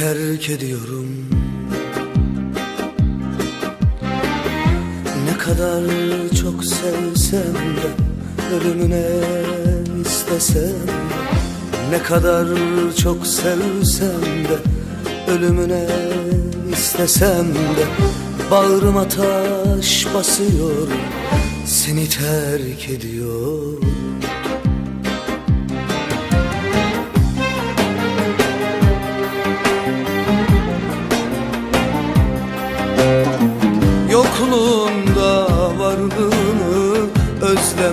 terk ediyorum. Ne kadar çok sevsem de Ölümüne istesem Ne kadar çok sevsem de Ölümüne istesem de Bağrıma taş basıyor Seni terk ediyor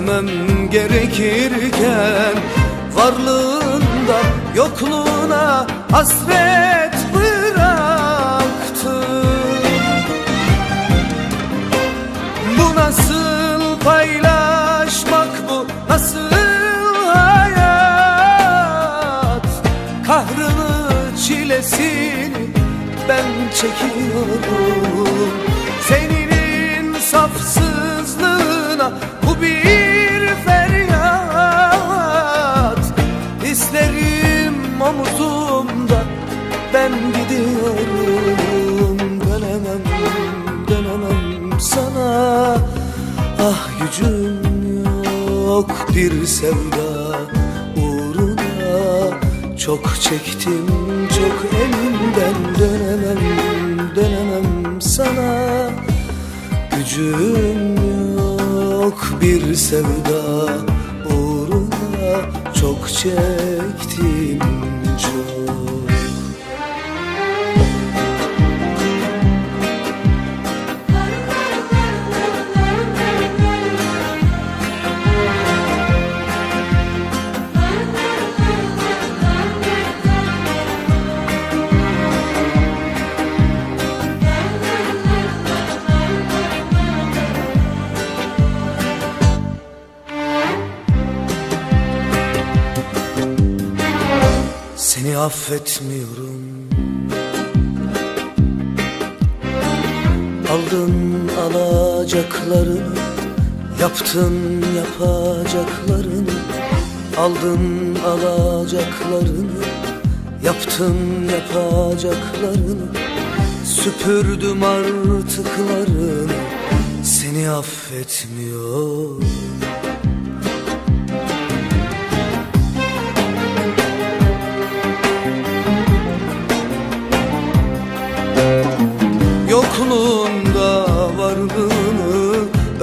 özlemem gerekirken Varlığında yokluğuna hasret bıraktı Bu nasıl paylaşmak bu nasıl hayat? Kahrını çilesini ben çekiyorum. Senin insafsızlığına bu bir Ah gücüm yok bir sevda uğruna Çok çektim çok elimden dönemem dönemem sana. Gücüm yok bir sevda uğruna Çok çektim affetmiyorum. Aldın alacaklarını Yaptın yapacaklarını. Aldın alacaklarını Yaptın yapacaklarını. Süpürdüm artıklarını. Seni affetmiyorum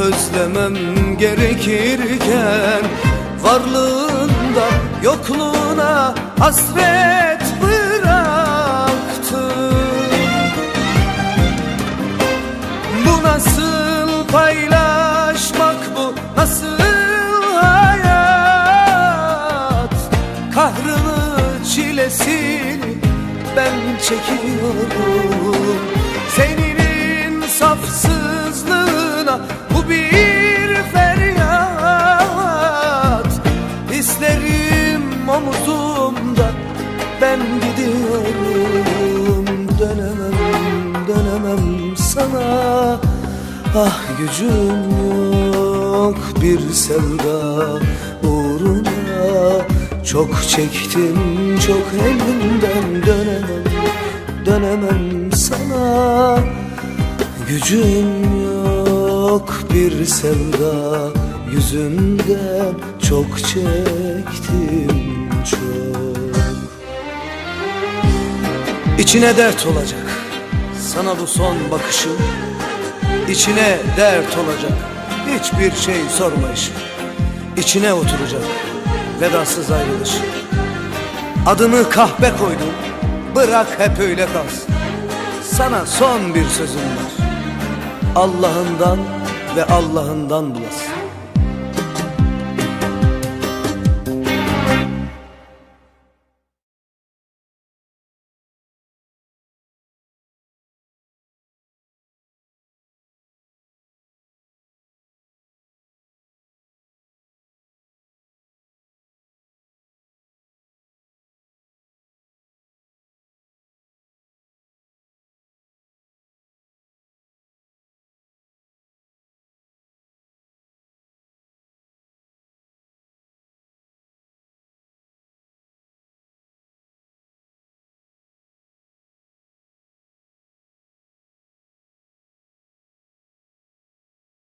özlemem gerekirken Varlığında yokluğuna hasret bıraktı Bu nasıl paylaşmak bu nasıl hayat? Kahrını çilesini ben çekiyorum. Senin insafsızlığına bu bir feryat. İsterim omuzumda ben gidiyorum. Dönemem dönemem sana. Ah gücüm yok bir sevda uğruna. Çok çektim çok elimden. Dönemem Dönemem sana. Gücüm yok bir sevda yüzünden Çok çektim çok. İçine dert olacak sana bu son bakışım. İçine dert olacak hiçbir şey sormayışım İçine oturacak vedasız ayrılış Adını kahpe koydum bırak hep öyle kalsın. Sana son bir sözüm var. Allah'ından ve Allah'ından bulasın